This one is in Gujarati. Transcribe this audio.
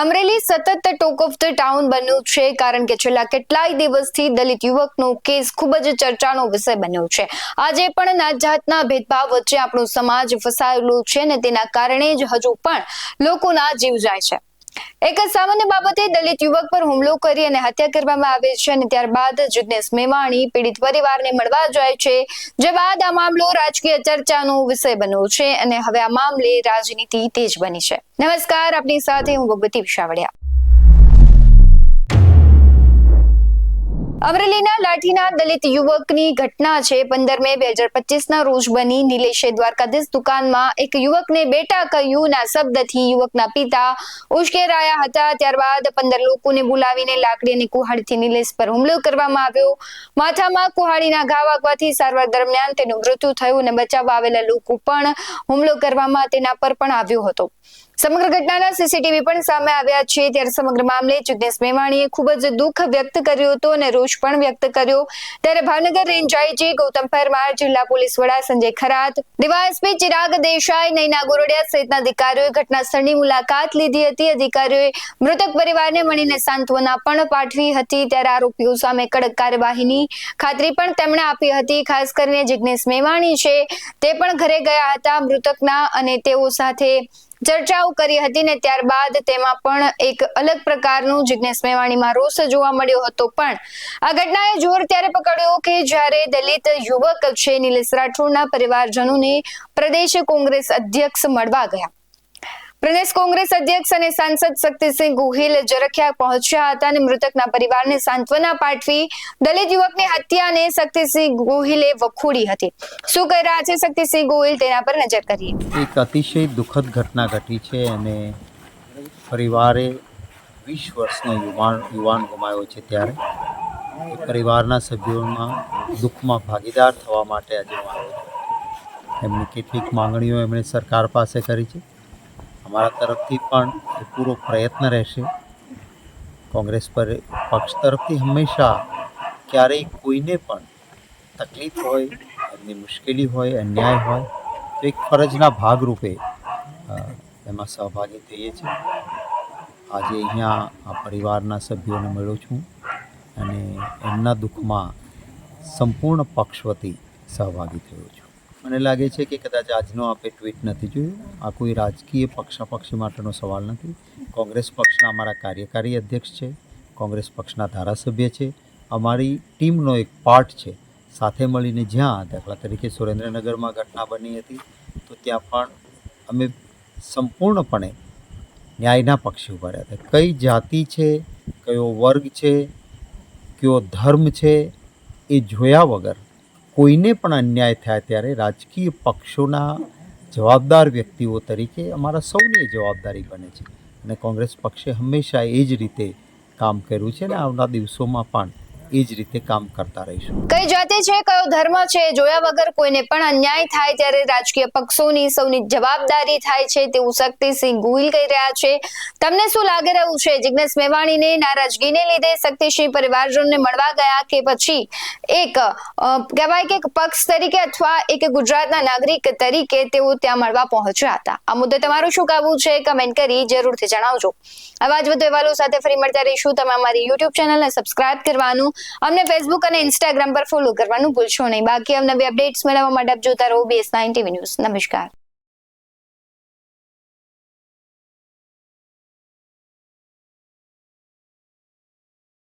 અમરેલી સતત ટોક ઓફ ધ ટાઉન બન્યું છે, કારણ કે છેલ્લા કેટલાય દિવસથી દલિત યુવકનો કેસ ખૂબ જ ચર્ચાનો વિષય બન્યો છે. આજે પણ જાતના ભેદભાવ વચ્ચે આપણો સમાજ ફસાયેલો છે અને તેના કારણે જ હજુ પણ લોકોના જીવ જાય છે. એક સામાન્ય બાબતે દલિત યુવક પર હુમલો કરી અને હત્યા કરવામાં આવે છે અને ત્યારબાદ જિજ્ઞેશ મેવાણી પીડિત પરિવારને મળવા જાય છે, જે બાદ આ મામલો રાજકીય ચર્ચાનો વિષય બન્યો છે અને હવે આ મામલે રાજનીતિ તેજ બની છે. નમસ્કાર, આપની સાથે હું ભગવતી વિશાવડિયા. અમરેલીના લાઠીના દલિત યુવકની ઘટના છે. પંદર મે બે હજાર પચીસ ના રોજ બની નિલેશે દ્વારકાધીશ દુકાનમાં એક યુવકને બેટા કહ્યું. ના શબ્દથી યુવકના પિતા ઉશ્કેરાયા હતા. ત્યારબાદ પંદર લોકોને બોલાવીને લાકડી અને કુહાડીથી નિલેશ પર હુમલો કરવામાં આવ્યો. માથામાં કુહાડીના ઘા વાગવાથી સારવાર દરમિયાન તેનું મૃત્યુ થયું અને બચાવવા આવેલા લોકો પણ હુમલો કરવામાં તેના પર પણ આવ્યો હતો. સમગ્ર ઘટનાના સીસીટીવી પણ સામે આવ્યા છે. ત્યારે સમગ્ર મામલે જિજ્ઞેશ મેવાણીએ ખૂબ જ દુઃખ વ્યક્ત કર્યું હતું અને રોષ પણ વ્યક્ત કર્યો. ત્યારે ભાવનગર રેન્જ આઈજી ગૌતમ પરમાર, જિલ્લા પોલીસ વડા સંજય ખરાત ડીવાયએસપી ચિરાગ દેસાઈ, નૈના ગોરડિયા સહિતના અધિકારીઓએ ઘટનાસ્થળની મુલાકાત લીધી હતી. અધિકારીઓએ મૃતક પરિવારને મળીને સાંત્વના પણ પાઠવી હતી. ત્યારે આરોપીઓ સામે કડક કાર્યવાહીની ખાતરી પણ તેમણે આપી હતી. ખાસ કરીને જિજ્ઞેશ મેવાણી છે. તે પણ ઘરે ગયા હતા મૃતકના અને તેઓ સાથે ચર્ચાઓ કરી હતી ને ત્યારબાદ તેમાં પણ એક અલગ પ્રકારનું જિજ્ઞેશ મેવાણીમાં રોષ જોવા મળ્યો હતો. પણ આ ઘટનાએ જોર ત્યારે પકડ્યો કે જ્યારે દલિત યુવક છે નિલેશ રાઠોડના પરિવારજનોને પ્રદેશ કોંગ્રેસ અધ્યક્ષ મળવા ગયા. પ્રદેશ કોંગ્રેસ અધ્યક્ષ અને સાંસદ શક્તિસિંહ ગોહિલ જરખિયા પહોંચ્યા હતા અને મૃતકના પરિવારને સાંત્વના પાઠવી દલિત યુવકની હત્યાને શક્તિસિંહ ગોહિલે વખોડી હતી. શું કહી રહ્યા છે શક્તિસિંહ ગોહિલ? તેના પર નજર કરીએ. એક અતિશય દુઃખદ ઘટના ઘટી છે અને પરિવારે વીસ વર્ષનો યુવાન યુવાન ગુમાવ્યો છે ત્યારે. પરિવારના સભ્યોમાં દુઃખમાં ભાગીદાર થવા માટે આજે એમની કેટલીક માંગણીઓ એમણે સરકાર પાસે કરી છે. અમારા તરફથી પણ પૂરો પ્રયત્ન રહેશે. કોંગ્રેસ પર પક્ષ તરફથી હંમેશા ક્યારેય કોઈને પણ તકલીફ હોય, એમની મુશ્કેલી હોય, અન્યાય હોય, તો એક ફરજના ભાગરૂપે એમાં સહભાગી થઈએ છીએ. આજે અહીંયા આ પરિવારના સભ્યોને મળ્યો છું અને એમના દુઃખમાં સંપૂર્ણ પક્ષ વતી સહભાગી થયો છું. મને લાગે છે કે કદાચ આજનો આપે ટ્વીટ નથી જોયું. આ કોઈ રાજકીય પક્ષાપક્ષી માટેનો સવાલ નથી. કોંગ્રેસ પક્ષના અમારા કાર્યકારી અધ્યક્ષ છે. કોંગ્રેસ પક્ષના ધારાસભ્ય છે. અમારી ટીમનો એક પાર્ટ છે. સાથે મળીને જ્યાં દાખલા તરીકે સુરેન્દ્રનગરમાં ઘટના બની હતી, તો ત્યાં પણ અમે સંપૂર્ણપણે ન્યાયના પક્ષે ઊભા રહ્યા હતા. કઈ જાતિ છે, કયો વર્ગ છે, કયો ધર્મ છે, એ જોયા વગર કોઈને પણ અન્યાય થાય ત્યારે રાજકીય પક્ષોના જવાબદાર વ્યક્તિઓ તરીકે અમારા સૌની જવાબદારી બને છે. અને કોંગ્રેસ પક્ષે હંમેશા એ જ રીતે કામ કર્યું છે અને આવનાર દિવસોમાં પણ એ જ રીતે કામ કરતા રહીશું. કઈ જાતિ છે, કયો ધર્મ છે, જોયા વગર કોઈને પણ અન્યાય થાય ત્યારે રાજકીય પક્ષોની સૌની જવાબદારી થાય છે તેવું શક્તિસિંહ ગોહિલ કહી રહ્યા છે. તમને શું લાગી રહ્યું છે? જિજ્ઞેશ મેવાણીને નારાજગીને લીધે શક્તિસિંહ પરિવારજનોને મળવા ગયા કે પછી એક કહેવાય કે પક્ષ તરીકે અથવા એક ગુજરાતના નાગરિક તરીકે તેઓ ત્યાં મળવા પહોંચ્યા હતા? આ મુદ્દે તમારું શું કહેવું છે? કમેન્ટ કરી જરૂરથી જણાવજો. આવા જ વધુ અહેવાલો સાથે ફરી મળતા રહીશું. તમે અમારી યુટ્યુબ ચેનલને સબસ્ક્રાઇબ કરવાનું અમને ફેસબુક અને ઇન્સ્ટાગ્રામ પર ફોલો કરવાનું ભૂલશો નહીં. બાકી અવનવી અપડેટ્સ મેળવવા માટે આપ જોતા રહો બીએસ નાઇન ટીવી ન્યૂઝ નમસ્કાર.